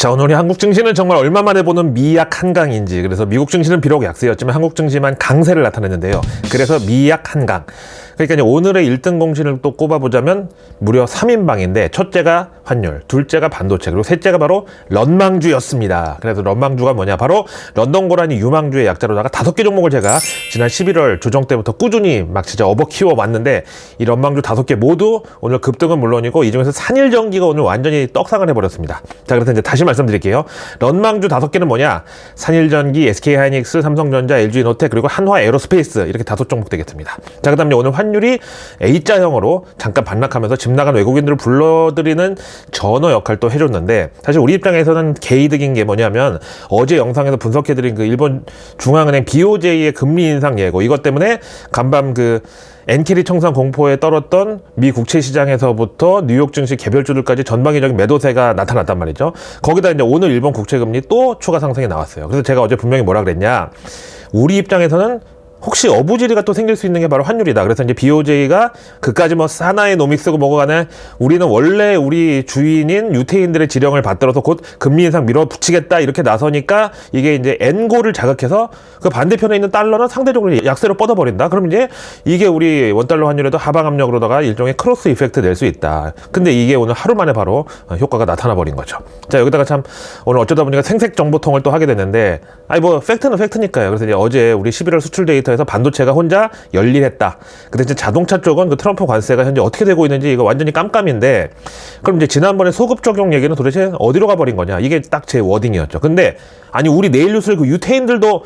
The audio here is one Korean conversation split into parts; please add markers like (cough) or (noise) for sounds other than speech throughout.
자, 오늘 한국 증시는 정말 얼마 만에 보는 미약 한강인지 그래서 미국 증시는 비록 약세였지만 한국 증시만 강세를 나타냈는데요. 그래서 미약 한강. 그러니까 오늘의 1등 공신을 또 꼽아보자면 무려 3인방인데 첫째가 환율, 둘째가 반도체, 그리고 셋째가 바로 런망주였습니다. 그래서 런망주가 뭐냐? 바로 런던 고라니 유망주의 약자로다가 다섯 개 종목을 제가 지난 11월 조정 때부터 꾸준히 막 진짜 업어 키워 왔는데 이 런망주 다섯 개 모두 오늘 급등은 물론이고 이 중에서 산일전기가 오늘 완전히 떡상을 해버렸습니다. 자, 그래서 이제 다시 말씀드릴게요. 런망주 다섯 개는 뭐냐? 산일전기, SK하이닉스, 삼성전자, LG노텍 그리고 한화에어로스페이스 이렇게 다섯 종목 되겠습니다. 자, 그다음에 오늘 환율이 A자형으로 잠깐 반락하면서 집 나간 외국인들을 불러들이는 전어 역할도 해줬는데 사실 우리 입장에서는 개이득인 게 뭐냐면 어제 영상에서 분석해드린 그 일본 중앙은행 BOJ의 금리 인상 예고 이것 때문에 간밤 그 엔캐리 청산 공포에 떨었던 미 국채 시장에서부터 뉴욕 증시 개별주들까지 전방위적인 매도세가 나타났단 말이죠. 거기다 이제 오늘 일본 국채 금리 또 추가 상승이 나왔어요. 그래서 제가 어제 분명히 뭐라 그랬냐. 우리 입장에서는 혹시 어부지리가 또 생길 수 있는 게 바로 환율이다. 그래서 이제 BOJ가 그까지 뭐 사나이 노믹스고 뭐고 간에 우리는 원래 우리 주인인 유태인들의 지령을 받들어서 곧 금리 인상 밀어붙이겠다 이렇게 나서니까 이게 이제 엔고를 자극해서 그 반대편에 있는 달러는 상대적으로 약세로 뻗어버린다. 그럼 이제 이게 우리 원달러 환율에도 하방 압력으로다가 일종의 크로스 이펙트 낼 수 있다. 근데 이게 오늘 하루 만에 바로 효과가 나타나 버린 거죠. 자, 여기다가 참 오늘 어쩌다 보니까 생색 정보통을 또 하게 됐는데 아니 뭐 팩트는 팩트니까요. 그래서 이제 어제 우리 11월 수출 데이터 데이터에서 반도체가 혼자 열일했다. 근데 이제 자동차 쪽은 그 트럼프 관세가 현재 어떻게 되고 있는지 이거 완전히 깜깜인데 그럼 이제 지난번에 소급 적용 얘기는 도대체 어디로 가버린 거냐. 이게 딱 제 워딩이었죠. 근데 아니 우리 내일 뉴스를 그 유태인들도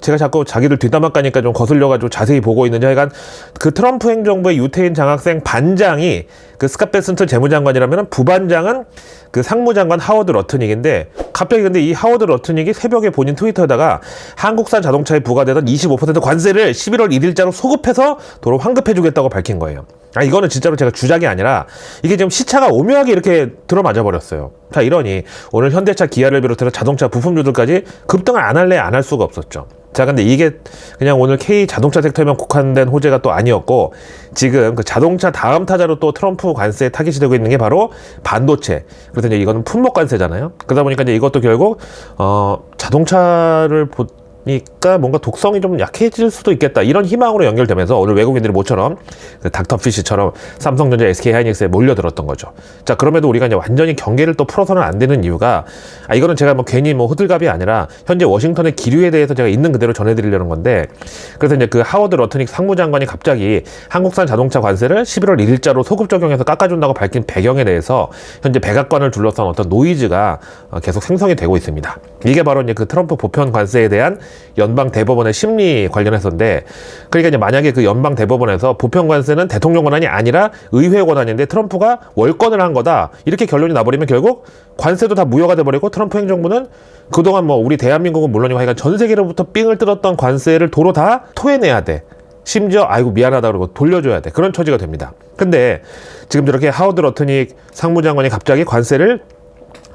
제가 자꾸 자기들 뒷담화 까니까 좀 거슬려가지고 자세히 보고 있는지 하여간 그 트럼프 행정부의 유태인 장학생 반장이 그 스캇 베슨트 재무장관이라면 부반장은 그 상무장관 하워드 러트닉인데 갑자기 근데 이 하워드 러트닉이 새벽에 본인 트위터에다가 한국산 자동차에 부과되던 25% 관세를 11월 1일자로 소급해서 도로 환급해주겠다고 밝힌 거예요. 아 이거는 진짜로 제가 주작이 아니라 이게 지금 시차가 오묘하게 이렇게 들어맞아 버렸어요. 자 이러니 오늘 현대차 기아를 비롯해서 자동차 부품주들까지 급등을 안 할래 안 할 수가 없었죠. 자, 근데 이게 그냥 오늘 K 자동차 섹터에만 국한된 호재가 또 아니었고, 지금 그 자동차 다음 타자로 또 트럼프 관세에 타깃이 되고 있는 게 바로 반도체. 그래서 이제 이거는 품목 관세잖아요. 그러다 보니까 이제 이 것도 결국, 어, 자동차를 보, 니까 뭔가 독성이 좀 약해질 수도 있겠다 이런 희망으로 연결되면서 오늘 외국인들이 모처럼 그 닥터피쉬처럼 삼성전자, SK하이닉스에 몰려들었던 거죠. 자 그럼에도 우리가 이제 완전히 경계를 또 풀어서는 안 되는 이유가 아 이거는 제가 뭐 괜히 뭐 호들갑이 아니라 현재 워싱턴의 기류에 대해서 제가 있는 그대로 전해드리려는 건데 그래서 이제 그 하워드 러트닉 상무장관이 갑자기 한국산 자동차 관세를 11월 1일자로 소급 적용해서 깎아준다고 밝힌 배경에 대해서 현재 백악관을 둘러싼 어떤 노이즈가 어, 계속 생성이 되고 있습니다. 이게 바로 이제 그 트럼프 보편 관세에 대한 연방 대법원의 심리 관련해서인데 그러니까 이제 만약에 그 연방 대법원에서 보편 관세는 대통령 권한이 아니라 의회 권한인데 트럼프가 월권을 한 거다 이렇게 결론이 나버리면 결국 관세도 다 무효가 돼버리고 트럼프 행정부는 그동안 뭐 우리 대한민국은 물론이고 하여간 전 세계로부터 삥을 뜯었던 관세를 도로 다 토해내야 돼. 심지어 아이고 미안하다 그러고 돌려줘야 돼. 그런 처지가 됩니다. 근데 지금 저렇게 하워드 러트닉 상무장관이 갑자기 관세를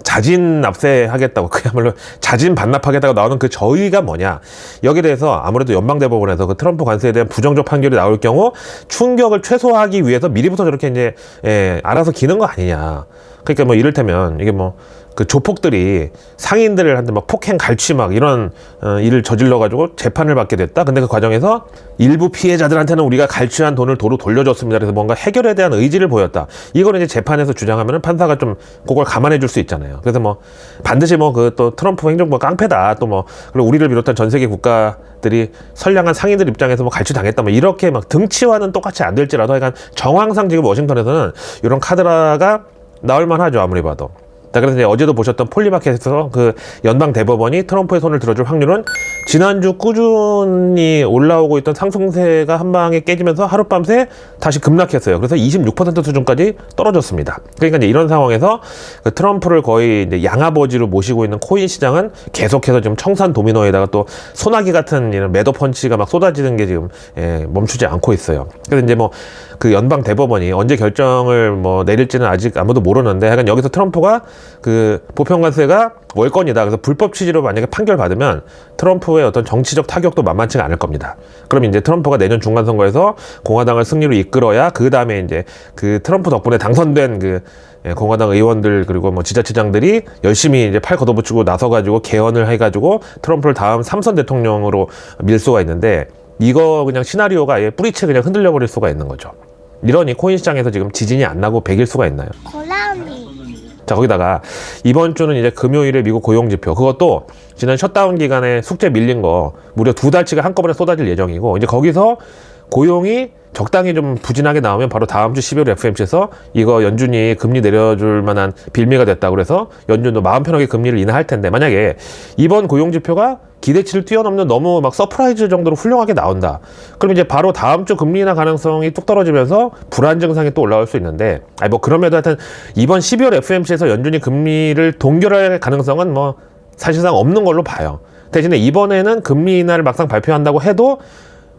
자진 납세하겠다고 (laughs) 그야말로 자진 반납하겠다고 나오는 그 저의가 뭐냐. 여기에 대해서 아무래도 연방대법원에서 그 트럼프 관세에 대한 부정적 판결이 나올 경우 충격을 최소화하기 위해서 미리부터 저렇게 이제 예, 알아서 기는 거 아니냐. 그러니까 뭐 이를테면 이게 뭐 그 조폭들이 상인들을 한테 막 폭행 갈취 막 이런 어, 일을 저질러 가지고 재판을 받게 됐다. 근데 그 과정에서 일부 피해자들한테는 우리가 갈취한 돈을 도로 돌려줬습니다. 그래서 뭔가 해결에 대한 의지를 보였다. 이거는 이제 재판에서 주장하면 판사가 좀 그걸 감안해 줄 수 있잖아요. 그래서 뭐 반드시 뭐 그 또 트럼프 행정부가 깡패다. 또 뭐 그리고 우리를 비롯한 전 세계 국가들이 선량한 상인들 입장에서 뭐 갈취 당했다. 뭐 이렇게 막 등치와는 똑같이 안 될지라도 하여간 정황상 지금 워싱턴에서는 이런 카드라가 나올 만 하죠. 아무리 봐도. 자, 그래서 이제 어제도 보셨던 폴리마켓에서 그 연방 대법원이 트럼프의 손을 들어줄 확률은 지난주 꾸준히 올라오고 있던 상승세가 한 방에 깨지면서 하룻밤새 다시 급락했어요. 그래서 26% 수준까지 떨어졌습니다. 그러니까 이제 이런 상황에서 그 트럼프를 거의 이제 양아버지로 모시고 있는 코인 시장은 계속해서 지금 청산 도미노에다가 또 소나기 같은 이런 매도 펀치가 막 쏟아지는 게 지금 예, 멈추지 않고 있어요. 그래서 이제 뭐 그 연방 대법원이 언제 결정을 뭐 내릴지는 아직 아무도 모르는데 하여간 여기서 트럼프가 그 보편관세가 월권이다. 그래서 불법 취지로 만약에 판결 받으면 트럼프의 어떤 정치적 타격도 만만치가 않을 겁니다. 그럼 이제 트럼프가 내년 중간 선거에서 공화당을 승리로 이끌어야 그 다음에 이제 그 트럼프 덕분에 당선된 그 예, 공화당 의원들 그리고 뭐 지자체장들이 열심히 이제 팔 걷어붙이고 나서가지고 개헌을 해가지고 트럼프를 다음 삼선 대통령으로 밀 수가 있는데 이거 그냥 시나리오가 아예 뿌리채 그냥 흔들려 버릴 수가 있는 거죠. 이러니 코인 시장에서 지금 지진이 안 나고 백일 수가 있나요? 고라니 자 거기다가 이번 주는 이제 금요일에 미국 고용 지표. 그것도 지난 셧다운 기간에 숙제 밀린 거 무려 두 달치가 한꺼번에 쏟아질 예정이고 이제 거기서 고용이 적당히 좀 부진하게 나오면 바로 다음 주 12월 FMC에서 이거 연준이 금리 내려줄 만한 빌미가 됐다 그래서 연준도 마음 편하게 금리를 인하할 텐데 만약에 이번 고용 지표가 기대치를 뛰어넘는 너무 막 서프라이즈 정도로 훌륭하게 나온다. 그럼 이제 바로 다음 주 금리 인하 가능성이 뚝 떨어지면서 불안 증상이 또 올라올 수 있는데 아니 뭐 그럼에도 하여튼 이번 12월 FMC에서 연준이 금리를 동결할 가능성은 뭐 사실상 없는 걸로 봐요. 대신에 이번에는 금리 인하를 막상 발표한다고 해도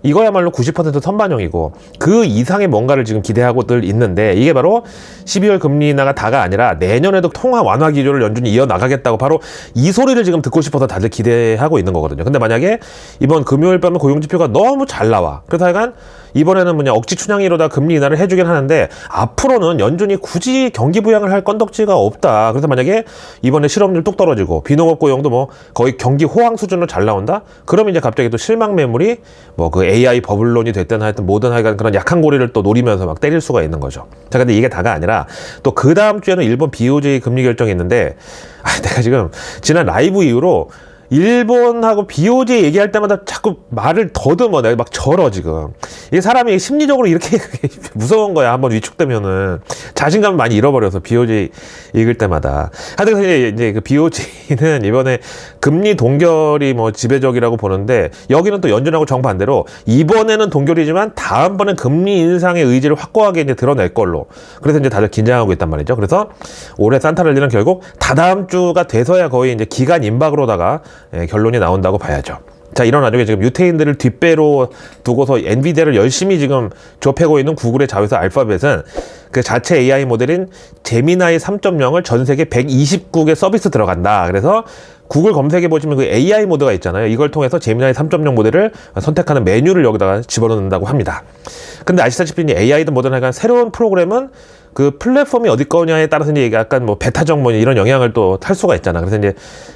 이거야말로 90% 선반영이고 그 이상의 뭔가를 지금 기대하고들 있는데 이게 바로 12월 금리 인하가 다가 아니라 내년에도 통화 완화 기조를 연준이 이어나가겠다고 바로 이 소리를 지금 듣고 싶어서 다들 기대하고 있는 거거든요. 근데 만약에 이번 금요일 밤에 고용지표가 너무 잘 나와. 그래서 하여간 이번에는 뭐냐 억지 춘향이로다 금리 인하를 해주긴 하는데 앞으로는 연준이 굳이 경기 부양을 할 건덕지가 없다. 그래서 만약에 이번에 실업률 뚝 떨어지고 비농업 고용도 뭐 거의 경기 호황 수준으로 잘 나온다. 그러면 이제 갑자기 또 실망 매물이 뭐 그 AI 버블론이 됐든 하여튼 모든 하여간 그런 약한 고리를 또 노리면서 막 때릴 수가 있는 거죠. 자 근데 이게 다가 아니라 또 그 다음 주에는 일본 BOJ 금리 결정이 있는데 아 내가 지금 지난 라이브 이후로 일본하고 BOJ 얘기할 때마다 자꾸 말을 더듬어. 내가 막 절어, 지금. 이게 사람이 심리적으로 이렇게 (laughs) 무서운 거야. 한번 위축되면은. 자신감을 많이 잃어버려서 BOJ 읽을 때마다. 하여튼 이제, 이제 그 BOJ는 이번에 금리 동결이 뭐 지배적이라고 보는데 여기는 또 연준하고 정반대로 이번에는 동결이지만 다음번엔 금리 인상의 의지를 확고하게 이제 드러낼 걸로. 그래서 이제 다들 긴장하고 있단 말이죠. 그래서 올해 산타랠리는 결국 다다음 주가 돼서야 거의 이제 기간 임박으로다가 예, 결론이 나온다고 봐야죠. 자, 이런 와중에 지금 유태인들을 뒷배로 두고서 엔비디아를 열심히 지금 좁혀고 있는 구글의 자회사 알파벳은 그 자체 AI 모델인 제미나이 3.0을 전 세계 129개 서비스 들어간다. 그래서 구글 검색해 보시면 그 AI 모드가 있잖아요. 이걸 통해서 제미나이 3.0 모델을 선택하는 메뉴를 여기다가 집어넣는다고 합니다. 근데 아시다시피 이 AI든 뭐든 하여간 새로운 프로그램은 그 플랫폼이 어디 거냐에 따라서 이제 약간 뭐 베타적 뭐 이런 영향을 또 탈 수가 있잖아. 그래서 이제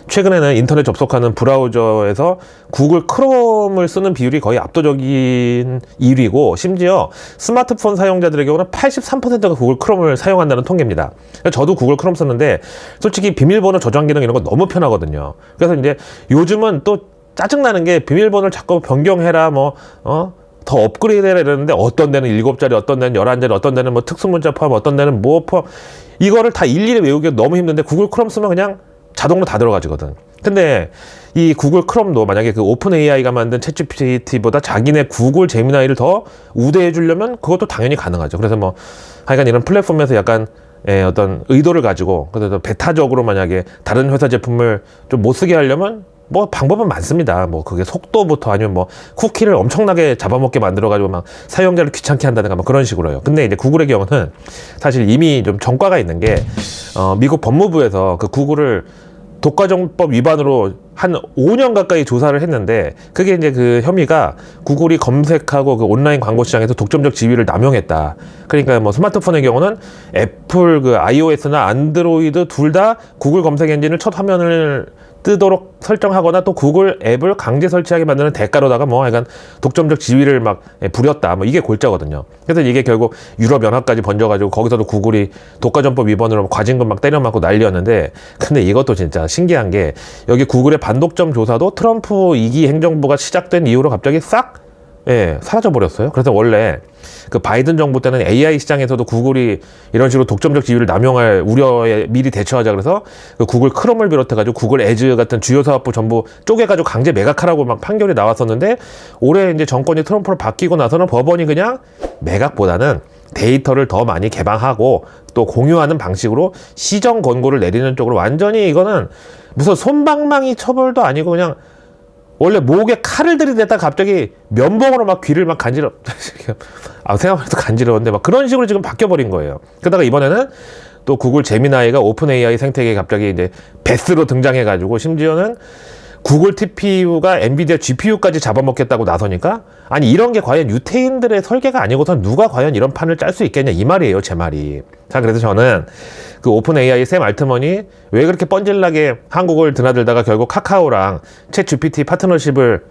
최근에는 인터넷 접속하는 브라우저에서 구글 크롬을 쓰는 비율이 거의 압도적인 1위고 심지어 스마트폰 사용자들의 경우는 83%가 구글 크롬을 사용한다는 통계입니다. 저도 구글 크롬 쓰는데 솔직히 비밀번호 저장 기능 이런 거 너무 편하거든요. 그래서 이제 요즘은 또 짜증나는 게 비밀번호를 자꾸 변경해라 뭐 어? 더 업그레이드 해라 이러는데 어떤 데는 7자리, 어떤 데는 11자리, 어떤 데는 뭐 특수문자 포함, 어떤 데는 뭐 포함 이거를 다 일일이 외우기가 너무 힘든데 구글 크롬 쓰면 그냥 자동으로 다 들어가지거든. 근데 이 구글 크롬도 만약에 그 오픈 AI가 만든 챗 GPT보다 자기네 구글 제미나이를 더 우대해 주려면 그것도 당연히 가능하죠. 그래서 뭐 하여간 이런 플랫폼에서 약간 예, 어떤 의도를 가지고 그래서 베타적으로 만약에 다른 회사 제품을 좀 못 쓰게 하려면 뭐 방법은 많습니다. 뭐 그게 속도부터 아니면 뭐 쿠키를 엄청나게 잡아먹게 만들어가지고 막 사용자를 귀찮게 한다든가 뭐 그런 식으로요. 근데 이제 구글의 경우는 사실 이미 좀 전과가 있는 게 어, 미국 법무부에서 그 구글을 독과점법 위반으로 한 5년 가까이 조사를 했는데 그게 이제 그 혐의가 구글이 검색하고 그 온라인 광고 시장에서 독점적 지위를 남용했다. 그러니까 뭐 스마트폰의 경우는 애플 그 iOS나 안드로이드 둘 다 구글 검색 엔진을 첫 화면을 뜨도록 설정하거나 또 구글 앱을 강제 설치하게 만드는 대가로다가 뭐 약간 독점적 지위를 막 예, 부렸다. 뭐 이게 골자거든요. 그래서 이게 결국 유럽 연합까지 번져가지고 거기서도 구글이 독과점법 위반으로 과징금 막 때려맞고 난리였는데 근데 이것도 진짜 신기한 게 여기 구글의 반독점 조사도 트럼프 2기 행정부가 시작된 이후로 갑자기 싹 예, 사라져 버렸어요. 그래서 원래 그 바이든 정부 때는 AI 시장에서도 구글이 이런 식으로 독점적 지위를 남용할 우려에 미리 대처하자 그래서 그 구글 크롬을 비롯해가지고 구글 에즈 같은 주요 사업부 전부 쪼개가지고 강제 매각하라고 막 판결이 나왔었는데 올해 이제 정권이 트럼프로 바뀌고 나서는 법원이 그냥 매각보다는 데이터를 더 많이 개방하고 또 공유하는 방식으로 시정 권고를 내리는 쪽으로 완전히 이거는 무슨 손방망이 처벌도 아니고 그냥 원래 목에 칼을 들이대다 갑자기 면봉으로 막 귀를 막 간지러 (laughs) 아 생각만 해도 간지러운데 막 그런 식으로 지금 바뀌어 버린 거예요. 그러다가 이번에는 또 구글 제미나이가 오픈 AI 생태계에 갑자기 이제 베스로 등장해 가지고 심지어는 구글 TPU가 엔비디아 GPU까지 잡아먹겠다고 나서니까? 아니 이런 게 과연 유태인들의 설계가 아니고선 누가 과연 이런 판을 짤 수 있겠냐 이 말이에요 제 말이. 자 그래서 저는 그 오픈 AI 샘 알트먼이 왜 그렇게 뻔질나게 한국을 드나들다가 결국 카카오랑 챗 GPT 파트너십을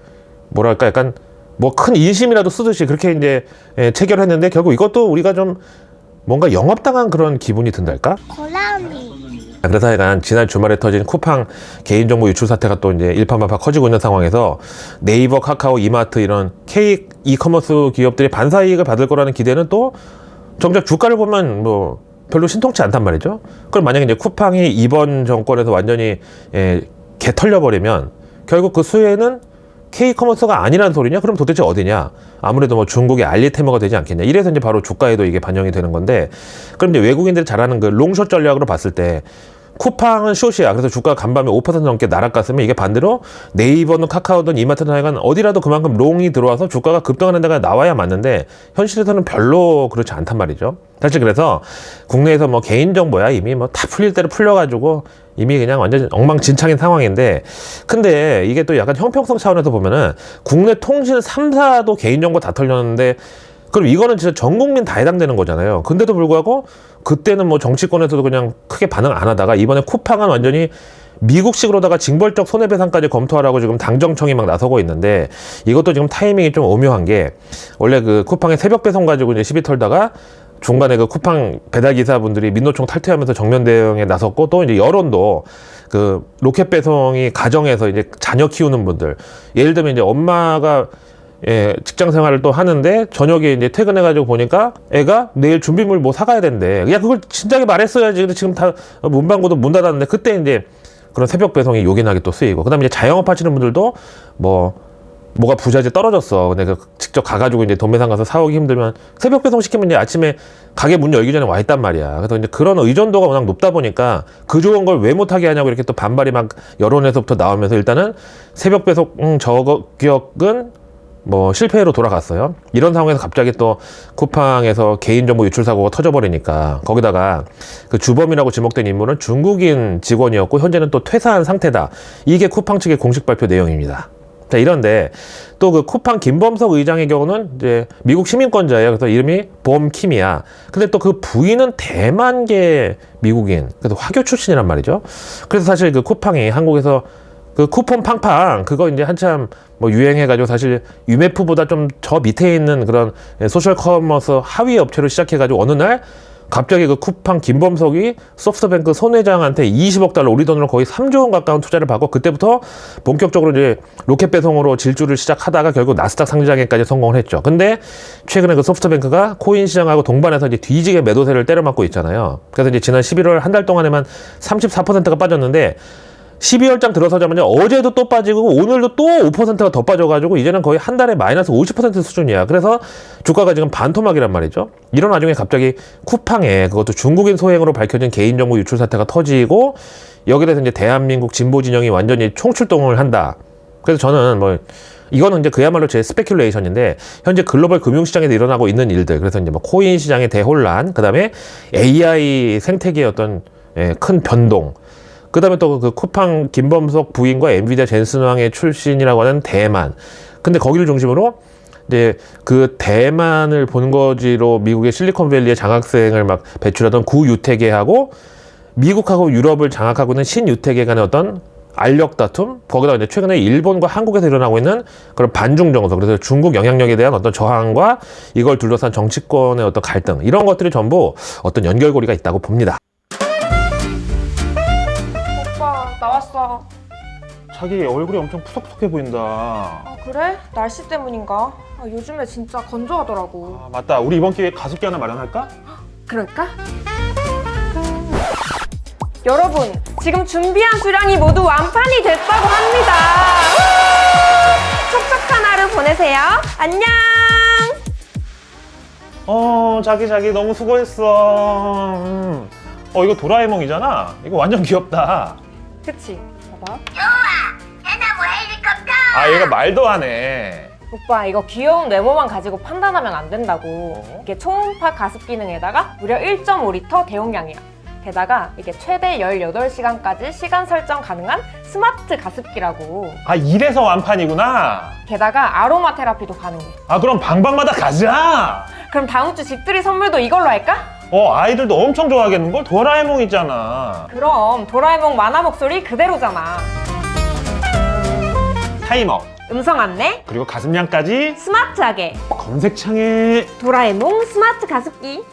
뭐랄까 약간 뭐 큰 인심이라도 쓰듯이 그렇게 이제 예, 체결했는데 결국 이것도 우리가 좀 뭔가 영업당한 그런 기분이 든달까? 고라니 그래서 하여간 지난 주말에 터진 쿠팡 개인정보 유출 사태가 또 이제 일파만파 커지고 있는 상황에서 네이버, 카카오, 이마트 이런 K 이커머스 기업들이 반사 이익을 받을 거라는 기대는 또 정작 주가를 보면 뭐 별로 신통치 않단 말이죠. 그럼 만약에 이제 쿠팡이 이번 정권에서 완전히 예, 개 털려버리면 결국 그 수혜는 K커머스가 아니라는 소리냐? 그럼 도대체 어디냐? 아무래도 뭐 중국의 알리테머가 되지 않겠냐? 이래서 이제 바로 주가에도 이게 반영이 되는 건데, 그럼 이제 외국인들이 잘하는 그 롱숏 전략으로 봤을 때, 쿠팡은 숏이야. 그래서 주가 간밤에 5% 넘게 날아갔으면 이게 반대로 네이버는 카카오든 이마트든 하여간 어디라도 그만큼 롱이 들어와서 주가가 급등하는 데가 나와야 맞는데 현실에서는 별로 그렇지 않단 말이죠. 사실 그래서 국내에서 뭐 개인정보야 이미 뭐 다 풀릴 대로 풀려가지고 이미 그냥 완전 엉망진창인 상황인데 근데 이게 또 약간 형평성 차원에서 보면은 국내 통신 3사도 개인정보 다 털렸는데 그럼 이거는 진짜 전 국민 다 해당되는 거잖아요. 근데도 불구하고 그때는 뭐 정치권에서도 그냥 크게 반응 안 하다가 이번에 쿠팡은 완전히 미국식으로다가 징벌적 손해배상까지 검토하라고 지금 당정청이 막 나서고 있는데 이것도 지금 타이밍이 좀 오묘한 게 원래 그 쿠팡의 새벽 배송 가지고 이제 시비 털다가 중간에 그 쿠팡 배달 기사분들이 민노총 탈퇴하면서 정면 대응에 나섰고 또 이제 여론도 그 로켓 배송이 가정에서 이제 자녀 키우는 분들 예를 들면 이제 엄마가 예, 직장 생활을 또 하는데 저녁에 이제 퇴근해가지고 보니까 애가 내일 준비물 뭐 사가야 된대. 야 그걸 진작에 말했어야지. 근데 지금 다 문방구도 문 닫았는데 그때 이제 그런 새벽 배송이 요긴하게 또 쓰이고 그다음에 이제 자영업 하시는 분들도 뭐 뭐가 부자재 떨어졌어. 근데 그 직접 가가지고 이제 도매상 가서 사오기 힘들면 새벽 배송 시키면 이제 아침에 가게 문 열기 전에 와 있단 말이야. 그래서 이제 그런 의존도가 워낙 높다 보니까 그 좋은 걸 왜 못하게 하냐고 이렇게 또 반발이 막 여론에서부터 나오면서 일단은 새벽 배송 음, 저격은 뭐 실패로 돌아갔어요. 이런 상황에서 갑자기 또 쿠팡에서 개인정보 유출 사고가 터져버리니까 거기다가 그 주범이라고 지목된 인물은 중국인 직원이었고 현재는 또 퇴사한 상태다. 이게 쿠팡 측의 공식 발표 내용입니다. 자 이런데 또 그 쿠팡 김범석 의장의 경우는 이제 미국 시민권자예요. 그래서 이름이 범킴이야. 근데 또 그 부인은 대만계 미국인. 그래서 화교 출신이란 말이죠. 그래서 사실 그 쿠팡이 한국에서 그 쿠폰 팡팡 그거 이제 한참 뭐 유행해가지고 사실 유메프보다 좀 저 밑에 있는 그런 소셜 커머스 하위 업체로 시작해가지고 어느 날 갑자기 그 쿠팡 김범석이 소프트뱅크 손 회장한테 20억 달러 우리 돈으로 거의 3조 원 가까운 투자를 받고 그때부터 본격적으로 이제 로켓 배송으로 질주를 시작하다가 결국 나스닥 상장에까지 성공을 했죠. 근데 최근에 그 소프트뱅크가 코인 시장하고 동반해서 이제 뒤지게 매도세를 때려맞고 있잖아요. 그래서 이제 지난 11월 한 달 동안에만 34%가 빠졌는데 12월장 들어서자마자 어제도 또 빠지고 오늘도 또 5%가 더 빠져가지고 이제는 거의 한 달에 마이너스 50% 수준이야. 그래서 주가가 지금 반토막이란 말이죠. 이런 와중에 갑자기 쿠팡에 그것도 중국인 소행으로 밝혀진 개인정보 유출 사태가 터지고 여기에 대해서 이제 대한민국 진보 진영이 완전히 총출동을 한다. 그래서 저는 뭐 이거는 이제 그야말로 제 스페큘레이션인데 현재 글로벌 금융시장에서 일어나고 있는 일들 그래서 이제 뭐 코인 시장의 대혼란 그다음에 AI 생태계의 어떤 예, 큰 변동 그 다음에 또 그 쿠팡 김범석 부인과 엔비디아 젠슨 왕의 출신이라고 하는 대만. 근데 거기를 중심으로 이제 그 대만을 본 거지로 미국의 실리콘밸리의 장학생을 막 배출하던 구유태계하고 미국하고 유럽을 장악하고 있는 신유태계 간의 어떤 알력 다툼 거기다 이제 최근에 일본과 한국에서 일어나고 있는 그런 반중 정서 그래서 중국 영향력에 대한 어떤 저항과 이걸 둘러싼 정치권의 어떤 갈등 이런 것들이 전부 어떤 연결고리가 있다고 봅니다. 자기 얼굴이 엄청 푸석푸석해 보인다. 아 그래? 날씨 때문인가? 아, 요즘에 진짜 건조하더라고. 아, 맞다. 우리 이번 기회에 가습기 하나 마련할까? 그럴까? 여러분 지금 준비한 수량이 모두 완판이 됐다고 합니다. 우! 촉촉한 하루 보내세요. 안녕. 어, 자기 자기 너무 수고했어. 음. 어, 이거 도라에몽이잖아. 이거 완전 귀엽다. 그치? 봐봐. 아, 얘가 말도 하네. 오빠 이거 귀여운 외모만 가지고 판단하면 안 된다고. 어? 이게 초음파 가습 기능에다가 무려 1.5리터 대용량이야. 게다가 이게 최대 18시간까지 시간 설정 가능한 스마트 가습기라고. 아 이래서 완판이구나. 게다가 아로마 테라피도 가능해. 아 그럼 방방마다 가자. 그럼 다음 주 집들이 선물도 이걸로 할까? 어 아이들도 엄청 좋아하겠는 걸? 도라에몽이잖아. 그럼 도라에몽 만화 목소리 그대로잖아. 타이머. 음성 안내, 그리고 가슴량까지. 스마트하게. 검색창에. 도라에몽 스마트 가습기.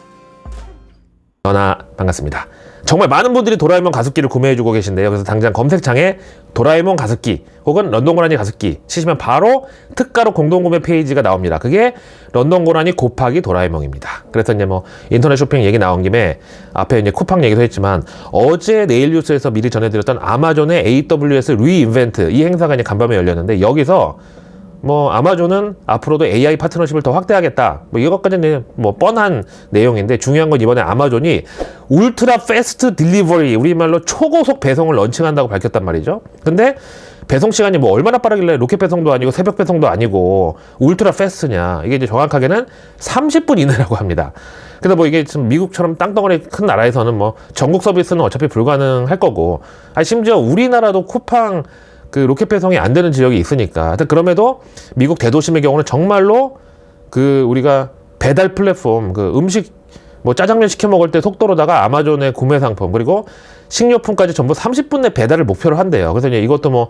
전화 반갑습니다. 정말 많은 분들이 도라에몽 가습기를 구매해주고 계신데요. 그래서 당장 검색창에 도라에몽 가습기 혹은 런던 고라니 가습기 치시면 바로 특가로 공동구매 페이지가 나옵니다. 그게 런던 고라니 곱하기 도라에몽입니다. 그래서 이제 뭐 인터넷 쇼핑 얘기 나온 김에 앞에 이제 쿠팡 얘기도 했지만 어제 내일 뉴스에서 미리 전해드렸던 아마존의 AWS 리인벤트 이 행사가 이제 간밤에 열렸는데 여기서 뭐 아마존은 앞으로도 AI 파트너십을 더 확대하겠다. 뭐 이것까지는 뭐 뻔한 내용인데 중요한 건 이번에 아마존이 울트라 패스트 딜리버리 우리말로 초고속 배송을 런칭한다고 밝혔단 말이죠. 근데 배송 시간이 뭐 얼마나 빠르길래 로켓 배송도 아니고 새벽 배송도 아니고 울트라 패스트냐 이게 이제 정확하게는 30분 이내라고 합니다. 그래서 뭐 이게 지금 미국처럼 땅덩어리 큰 나라에서는 뭐 전국 서비스는 어차피 불가능할 거고, 아 심지어 우리나라도 쿠팡 그 로켓 배송이 안 되는 지역이 있으니까. 그럼에도 미국 대도심의 경우는 정말로 그 우리가 배달 플랫폼 그 음식 뭐 짜장면 시켜 먹을 때 속도로다가 아마존의 구매 상품 그리고 식료품까지 전부 30분 내 배달을 목표로 한대요. 그래서 이제 이것도 뭐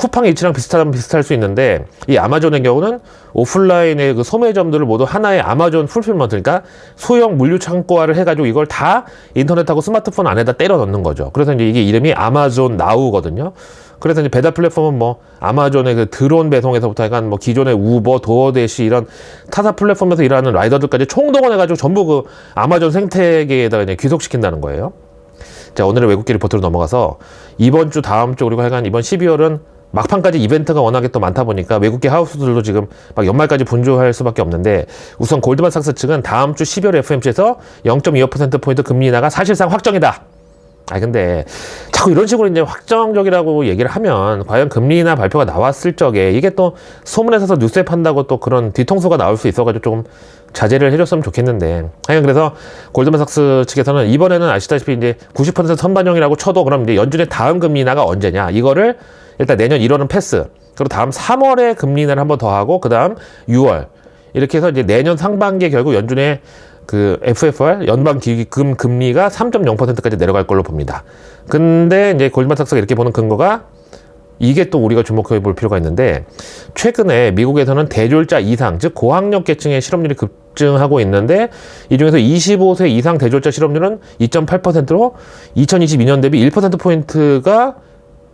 쿠팡의 위치랑 비슷하면 비슷할 수 있는데 이 아마존의 경우는 오프라인의 그 소매점들을 모두 하나의 아마존 풀필먼트 그러니까 소형 물류 창고화를 해가지고 이걸 다 인터넷하고 스마트폰 안에다 때려 넣는 거죠. 그래서 이제 이게 이름이 아마존 나우거든요. 그래서 이제 배달 플랫폼은 뭐 아마존의 그 드론 배송에서부터 약간 뭐 기존의 우버, 도어대시 이런 타사 플랫폼에서 일하는 라이더들까지 총동원해가지고 전부 그 아마존 생태계에다가 이제 귀속시킨다는 거예요. 자, 오늘의 외국계 리포트로 넘어가서 이번 주, 다음 주, 그리고 하여간 이번 12월은 막판까지 이벤트가 워낙에 또 많다 보니까 외국계 하우스들도 지금 막 연말까지 분주할 수밖에 없는데 우선 골드만삭스 측은 다음 주 12월 FMC에서 0.25%포인트 금리 인하가 사실상 확정이다. 아 근데 자꾸 이런 식으로 이제 확정적이라고 얘기를 하면 과연 금리 인하 발표가 나왔을 적에 이게 또 소문에서 뉴스에 판다고 또 그런 뒤통수가 나올 수 있어가지고 조금 자제를 해줬으면 좋겠는데. 하여간 그래서 골드만삭스 측에서는 이번에는 아시다시피 이제 90% 선반영이라고 쳐도 그럼 이제 연준의 다음 금리 인하가 언제냐. 이거를 일단 내년 1월은 패스. 그리고 다음 3월에 금리 인하를 한번 더 하고 그 다음 6월. 이렇게 해서 이제 내년 상반기에 결국 연준의 그 FFR 연방 기금 금리가 3.0%까지 내려갈 걸로 봅니다. 근데 이제 골드만삭스가 이렇게 보는 근거가 이게 또 우리가 주목해 볼 필요가 있는데 최근에 미국에서는 대졸자 이상 즉 고학력 계층의 실업률이 급증하고 있는데 이 중에서 25세 이상 대졸자 실업률은 2.8%로 2022년 대비 1% 포인트가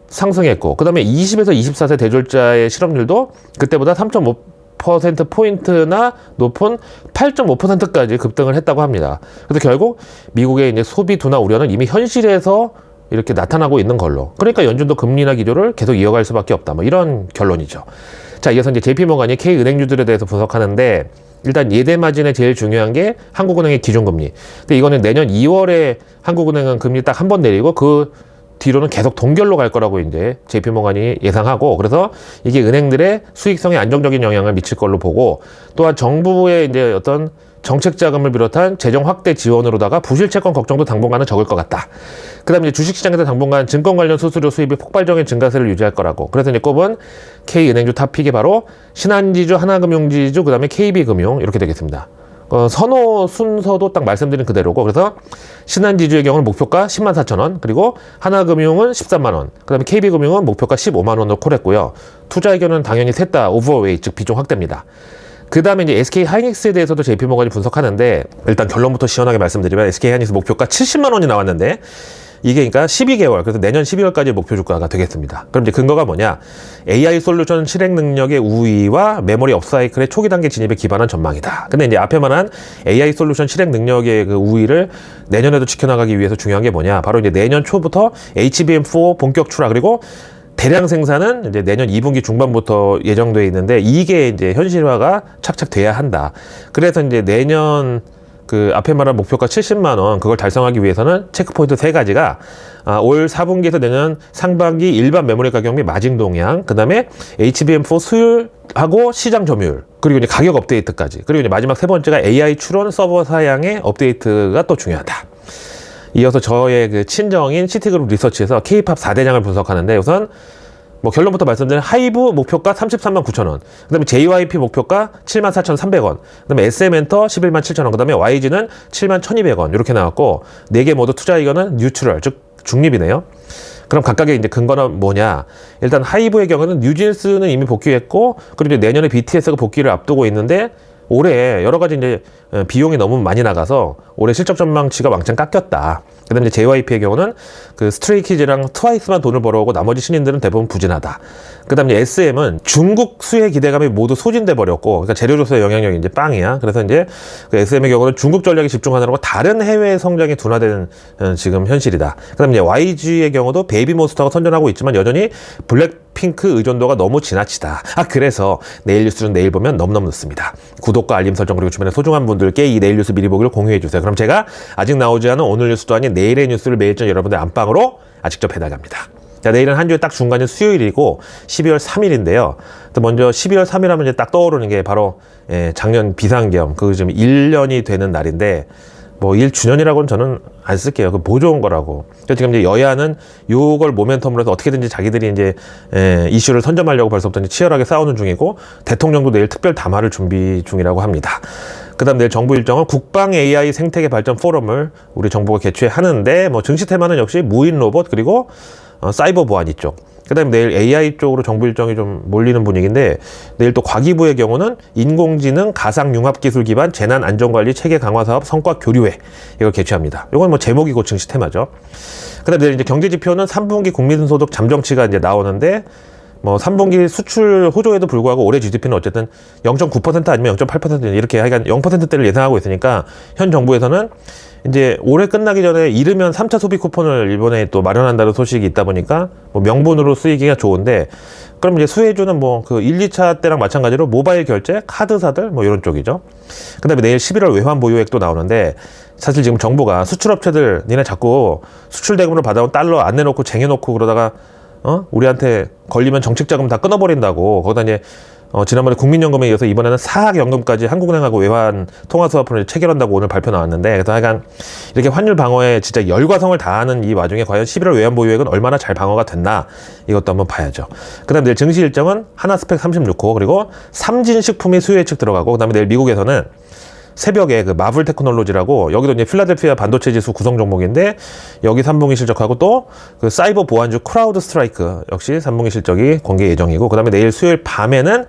상승했고 그다음에 20에서 24세 대졸자의 실업률도 그때보다 3.5% 포인트나 높은 8.5%까지 급등을 했다고 합니다. 그래서 결국 미국의 이제 소비 둔화 우려는 이미 현실에서 이렇게 나타나고 있는 걸로. 그러니까 연준도 금리 인하 기조를 계속 이어갈 수밖에 없다. 뭐 이런 결론이죠. 자, 이어서 이제 JP모간이 K 은행주들에 대해서 분석하는데 일단 예대 마진에 제일 중요한 게 한국은행의 기준금리. 근데 이거는 내년 2월에 한국은행은 금리 딱 한 번 내리고 그 뒤로는 계속 동결로 갈 거라고 이제 JP모간이 예상하고 그래서 이게 은행들의 수익성에 안정적인 영향을 미칠 걸로 보고 또한 정부의 이제 어떤 정책 자금을 비롯한 재정 확대 지원으로다가 부실 채권 걱정도 당분간은 적을 것 같다. 그다음에 이제 주식시장에서 당분간 증권 관련 수수료 수입이 폭발적인 증가세를 유지할 거라고. 그래서 이제 꼽은 K 은행주 탑픽이 바로 신한지주, 하나금융지주, 그다음에 KB금융 이렇게 되겠습니다. 어, 선호 순서도 딱 말씀드린 그대로고 그래서 신한지주의 경우는 목표가 10만 4천 원 그리고 하나금융은 13만 원 그다음에 KB금융은 목표가 15만 원으로 콜했고요 투자 의견은 당연히 셋 다 오버웨이 즉 비중 확대입니다 그 다음에 이제 SK 하이닉스에 대해서도 JP모건이 분석하는데 일단 결론부터 시원하게 말씀드리면 SK 하이닉스 목표가 70만 원이 나왔는데 이게 그러니까 12개월 그래서 내년 12월까지 목표 주가가 되겠습니다. 그럼 이제 근거가 뭐냐? AI 솔루션 실행 능력의 우위와 메모리 업사이클의 초기 단계 진입에 기반한 전망이다. 근데 이제 앞에 말한 AI 솔루션 실행 능력의 그 우위를 내년에도 지켜나가기 위해서 중요한 게 뭐냐? 바로 이제 내년 초부터 HBM4 본격 출하 그리고 대량 생산은 이제 내년 2분기 중반부터 예정돼 있는데 이게 이제 현실화가 착착 돼야 한다. 그래서 이제 내년 그 앞에 말한 목표가 70만 원 그걸 달성하기 위해서는 체크포인트 세 가지가 아, 올 4분기에서 내년 상반기 일반 메모리 가격 및 마진 동향 그다음에 HBM4 수율하고 시장 점유율 그리고 이제 가격 업데이트까지 그리고 이제 마지막 세 번째가 AI 추론 서버 사양의 업데이트가 또 중요하다. 이어서 저의 그 친정인 시티그룹 리서치에서 K-팝 4대장을 분석하는데 우선 뭐 결론부터 말씀드리면 하이브 목표가 33만 9천 원, 그다음에 JYP 목표가 7만 4,300원, 그다음에 SM엔터 11만 7천 원, 그다음에 YG는 7만 1,200원 이렇게 나왔고 네 개 모두 투자 의견은 뉴트럴 즉 중립이네요. 그럼 각각의 이제 근거는 뭐냐? 일단 하이브의 경우는 뉴진스는 이미 복귀했고 그리고 내년에 BTS가 복귀를 앞두고 있는데 올해 여러 가지 이제 어, 비용이 너무 많이 나가서 올해 실적 전망치가 왕창 깎였다. 그다음에 JYP의 경우는 그 스트레이키즈랑 트와이스만 돈을 벌어오고 나머지 신인들은 대부분 부진하다. 그다음에 SM은 중국 수혜 기대감이 모두 소진돼 버렸고, 그러니까 재료로서의 영향력이 이제 빵이야. 그래서 이제 그 SM의 경우는 중국 전략에 집중하느라고 다른 해외 성장이 둔화되는 어, 지금 현실이다. 그다음에 YG의 경우도 베이비몬스터가 선전하고 있지만 여전히 블랙 핑크 의존도가 너무 지나치다. 아 그래서 내일 뉴스는 내일 보면 넘넘 늦습니다. 구독과 알림 설정 그리고 주변에 소중한 분들께 이 내일 뉴스 미리 보기를 공유해 주세요. 그럼 제가 아직 나오지 않은 오늘 뉴스도 아닌 내일의 뉴스를 매일 전 여러분들 안방으로 아, 직접 배달갑니다. 자, 내일은 한 주에 딱 중간이 수요일이고 12월 3일인데요. 먼저 12월 3일 하면 이제 딱 떠오르는 게 바로 예, 작년 비상계엄 그 지금 1년이 되는 날인데 뭐 1주년이라고는 저는 안 쓸게요. 그 보조온 거라고. 그래서 지금 이제 여야는 요걸 모멘텀으로 해서 어떻게든지 자기들이 이제 에, 이슈를 선점하려고 벌써부터 이제 치열하게 싸우는 중이고 대통령도 내일 특별 담화를 준비 중이라고 합니다. 그다음 내일 정부 일정은 국방 AI 생태계 발전 포럼을 우리 정부가 개최하는데 뭐 증시 테마는 역시 무인 로봇 그리고 어, 사이버 보안 이쪽. 그다음에 내일 AI 쪽으로 정부 일정이 좀 몰리는 분위기인데 내일 또 과기부의 경우는 인공지능 가상 융합 기술 기반 재난 안전관리 체계 강화 사업 성과 교류회 이걸 개최합니다. 이건 뭐 제목이고 증시 테마죠. 그다음에 내일 이제 경제 지표는 3분기 국민소득 잠정치가 이제 나오는데 뭐 3분기 수출 호조에도 불구하고 올해 GDP는 어쨌든 0.9% 아니면 0.8% 이렇게 하여간 0%대를 예상하고 있으니까 현 정부에서는 이제 올해 끝나기 전에 이르면 3차 소비 쿠폰을 일본에 또 마련한다는 소식이 있다 보니까 뭐 명분으로 쓰이기가 좋은데 그럼 이제 수혜주는 뭐 그 1, 2차 때랑 마찬가지로 모바일 결제, 카드사들 뭐 이런 쪽이죠. 그다음에 내일 11월 외환 보유액도 나오는데 사실 지금 정부가 수출업체들 니네 자꾸 수출 대금으로 받아온 달러 안 내놓고 쟁여놓고 그러다가 어 우리한테 걸리면 정책 자금 다 끊어버린다고 거기다 이제 어, 지난번에 국민연금에 이어서 이번에는 사학연금까지 한국은행하고 외환 통화수화폰을 체결한다고 오늘 발표 나왔는데 그래서 하여간 이렇게 환율 방어에 진짜 열과성을 다하는 이 와중에 과연 11월 외환 보유액은 얼마나 잘 방어가 됐나 이것도 한번 봐야죠. 그 다음 내일 증시 일정은 하나 스펙 36호 그리고 삼진식품이 수요 예측 들어가고 그 다음에 내일 미국에서는 새벽에 그 마블 테크놀로지라고 여기도 이제 필라델피아 반도체 지수 구성 종목인데 여기 3분기 실적하고 또 그 사이버 보안주 크라우드 스트라이크 역시 3분기 실적이 공개 예정이고 그다음에 내일 수요일 밤에는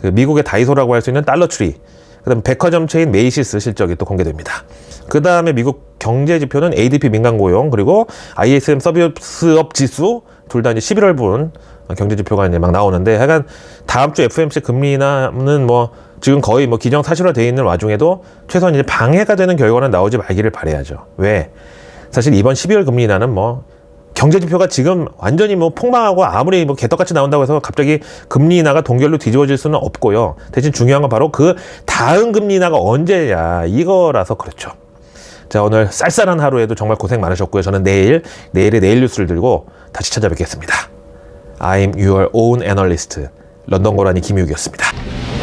그 미국의 다이소라고 할 수 있는 달러 트리 그다음 에 백화점 체인 메이시스 실적이 또 공개됩니다. 그 다음에 미국 경제 지표는 ADP 민간 고용 그리고 ISM 서비스업 지수 둘 다 이제 11월분 경제 지표가 이제 막 나오는데 하여간 다음 주 FMC 금리 인하는 뭐 지금 거의 뭐 기정 사실화 돼 있는 와중에도 최소한 이제 방해가 되는 결과는 나오지 말기를 바래야죠. 왜? 사실 이번 12월 금리 인하는 뭐 경제 지표가 지금 완전히 뭐 폭망하고 아무리 뭐 개떡같이 나온다고 해서 갑자기 금리 인하가 동결로 뒤집어질 수는 없고요. 대신 중요한 건 바로 그 다음 금리 인하가 언제야 이거라서 그렇죠. 자 오늘 쌀쌀한 하루에도 정말 고생 많으셨고요. 저는 내일 내일의 내일 뉴스를 들고 다시 찾아뵙겠습니다. I'm your own analyst 런던 고라니 김유기였습니다.